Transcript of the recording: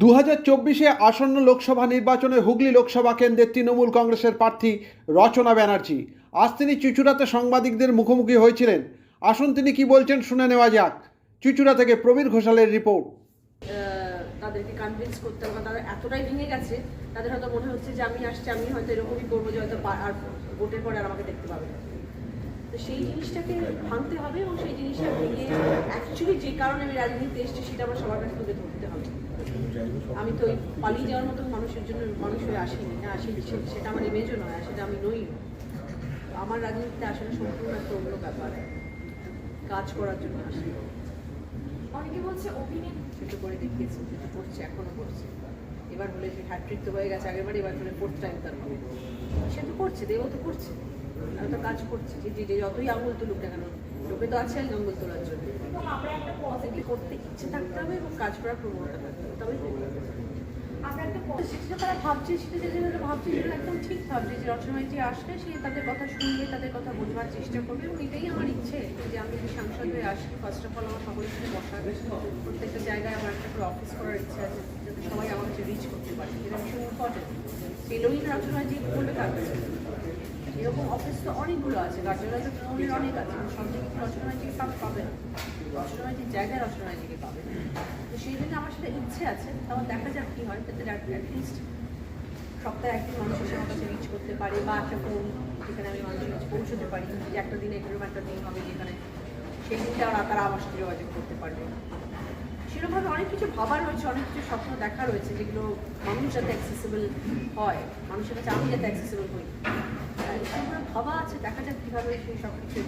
দু হাজার চব্বিশে আসন্ন লোকসভা নির্বাচনে হুগলি লোকসভা কেন্দ্রের তৃণমূল কংগ্রেসের প্রার্থী রচনা ব্যানার্জি। আজ তিনি চুচুড়াতে সাংবাদিকদের মুখোমুখি হয়েছিলেন। আসুন তিনি কি বলছেন শুনে নেওয়া যাক। চুচুড়া থেকে প্রবীর ঘোষালের রিপোর্ট। তাদেরকে কনভিন্স করতে হবে তাদের এতটাই ভেঙে গেছে, তাদের হয়তো মনে হচ্ছে যে আমি আসছি, আমি হয়তো এরকমই করব যে হয়তো আর ভোটের পরে আর আমাকে দেখতে পাবে। সেই জিনিসটাকে ভাঙতে হবে এবং সেই জিনিসটা ভেঙে অ্যাকচুয়ালি যে কারণে আমি রাজনীতিতে এসেছি সেটা আমার সবার কাছে তুলে ধরতে হবে। আমি তো পালিয়ে যাওয়ার মতো মানুষের জন্য মানুষ হয়ে আসিনি। না আসি সেটা আমার ইমেজও নয় সেটা আমি নই। আমার রাজনীতিতে আসলে সম্পূর্ণ একটা অন্য ব্যাপার। কাজ করার জন্য আসি অনেকে বলছে অভিনেত্রী সেটা করে দেখিয়েছে যেটা করছে এখনও করছে। এবার হলে সে হ্যাট্রিক তো হয়ে গেছে আগের বার এবার হলে ফোর্থ টাইম তার হবে। সে তো করছে দেব তো করছে। তো কাজ করছে, যে যে- যতই আঙুল তুলুক না কেন, লোকে তো আছে জঙ্গল তোলার জন্য। এবং আমরা একটা পজিটিভ করতে ইচ্ছে থাকতে হবে এবং কাজ করার প্রবণতা থাকতে হবে। তবেই আমরা একটা ভাবছে, সেটা যে যেটা ভাবছে, সেটা ঠিক ভাবছে যে রচনায় যে আসলে সে তাদের কথা শুনবে, তাদের কথা বোঝবার চেষ্টা করবে এটাই আমার ইচ্ছে যে আমি যদি হয়ে আসি ফার্স্ট অফ অল আমার সকলের সাথে বসার প্রত্যেকটা জায়গায় আমার একটা করে করার ইচ্ছা আছে সবাই আমার রিচ করতে পারে। যেটা ভীষণ ইম্পর্টেন্ট এলোই রচনায় যে করবে তার তো অনেকগুলো আছে তো তৃণমূলের অনেক আছে সব জায়গায় রচনায় থেকে পাবে পাবে? না যে জায়গায় রচনায় থেকে পাবে। তো সেই জন্য আমার সেটা ইচ্ছে আছে, তাও দেখা যাক কি হয় যাতে অ্যাটলিস্ট সপ্তাহে একদিন মানুষ এসে আমার কাছে রিচ করতে পারে, বা একটা ফোন যেখানে আমি মানুষের কাছে পৌঁছতে পারি, যে একটা দিনে এরকম একটা দিন হবে যেখানে সেই দিনটা ওরা তারা আমার সাথে যোগাযোগ করতে পারবে। সেরকমভাবে অনেক কিছু ভাবা রয়েছে, অনেক কিছু স্বপ্ন দেখা রয়েছে, যেগুলো মানুষ যাতে অ্যাক্সেসিবল হয়, মানুষের কাছে আমি যাতে অ্যাক্সেসিবল হই। ভাবা আছে? দেখা যাক কীভাবে সেই সব কিছু